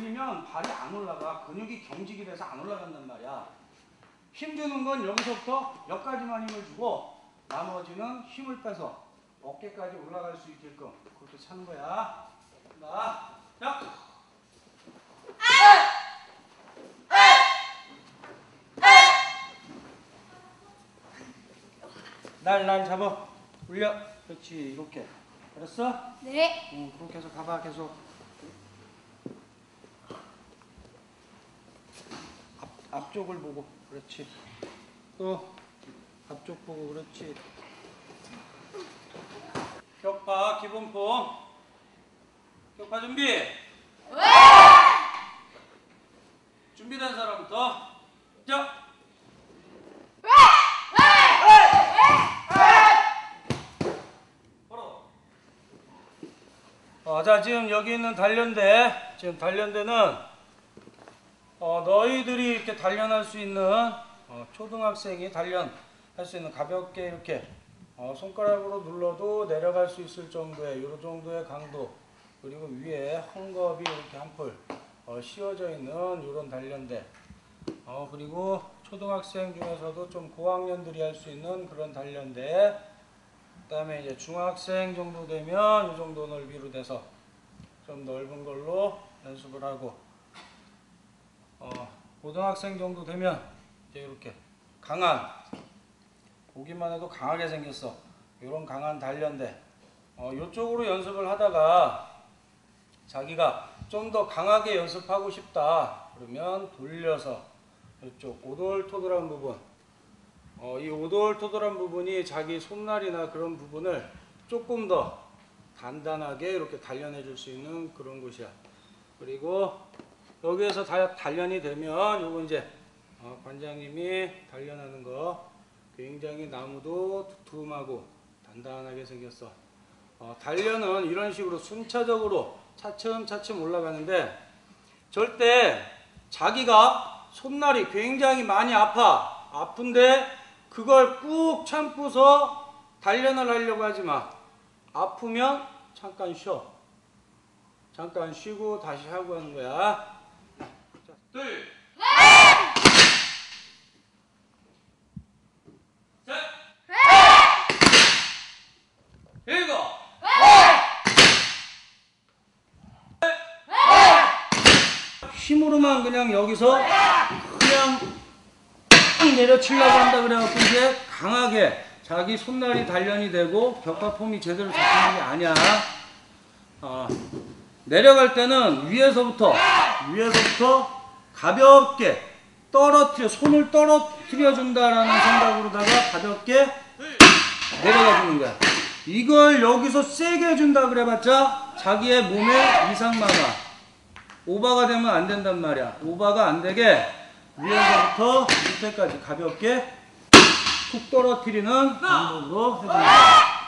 올리면 발이 안 올라가. 근육이 경직이 돼서 안 올라간단 말이야. 힘 주는 건 여기서부터 여기까지만 힘을 주고 나머지는 힘을 빼서 어깨까지 올라갈 수 있게끔 그렇게 차는 거야. 나, 자. 날, 날 잡아. 올려. 그렇지, 이렇게. 알았어? 네. 응, 그렇게 해서 가봐, 계속. 앞, 앞쪽을 보고. 그렇지. 또, 앞쪽 보고, 그렇지. 격파, 기본폼. 격파 준비. 준비된 사람부터. 자. 걸어. 어, 자, 지금 여기 있는 단련대, 지금 단련대는 어, 너희들이 이렇게 단련할 수 있는 어, 초등학생이 단련할 수 있는 가볍게 이렇게 어, 손가락으로 눌러도 내려갈 수 있을 정도의 이 정도의 강도 그리고 위에 헝겊이 이렇게 한풀 어, 씌워져 있는 이런 단련대. 어, 그리고 초등학생 중에서도 좀 고학년들이 할 수 있는 그런 단련대. 그 다음에 이제 중학생 정도 되면 이 정도 넓이로 돼서 좀 넓은 걸로 연습을 하고 어, 고등학생 정도 되면 이제 이렇게 강한 보기만 해도 강하게 생겼어. 이런 강한 단련대. 어, 이쪽으로 연습을 하다가 자기가 좀 더 강하게 연습하고 싶다. 그러면 돌려서 이쪽 오돌토돌한 부분. 어, 이 오돌토돌한 부분이 자기 손날이나 그런 부분을 조금 더 단단하게 이렇게 단련해 줄 수 있는 그런 곳이야. 그리고 여기에서 다 단련이 되면 요거 이제 어, 관장님이 단련하는 거 굉장히 나무도 두툼하고 단단하게 생겼어. 어, 단련은 이런 식으로 순차적으로 차츰차츰 올라가는데 절대 자기가 손날이 굉장히 많이 아파 아픈데 그걸 꾹 참고서 단련을 하려고 하지 마. 아프면 잠깐 쉬어. 잠깐 쉬고 다시 하고 하는 거야. 힘으로만 그냥 여기서 그냥 딱 내려치려고 한다 그래갖고 이제 강하게 자기 손날이 단련이 되고 격파폼이 제대로 잡히는 게 아니야. 어, 내려갈 때는 위에서부터 위에서부터 가볍게 떨어뜨려 손을 떨어뜨려 준다라는 생각으로다가 가볍게 내려가 주는 거야. 이걸 여기서 세게 해준다 그래봤자 자기의 몸에 이상 많아. 오바가 되면 안 된단 말이야. 오바가 안 되게 위에서부터 밑에까지 가볍게 툭 떨어뜨리는 방법으로 거야.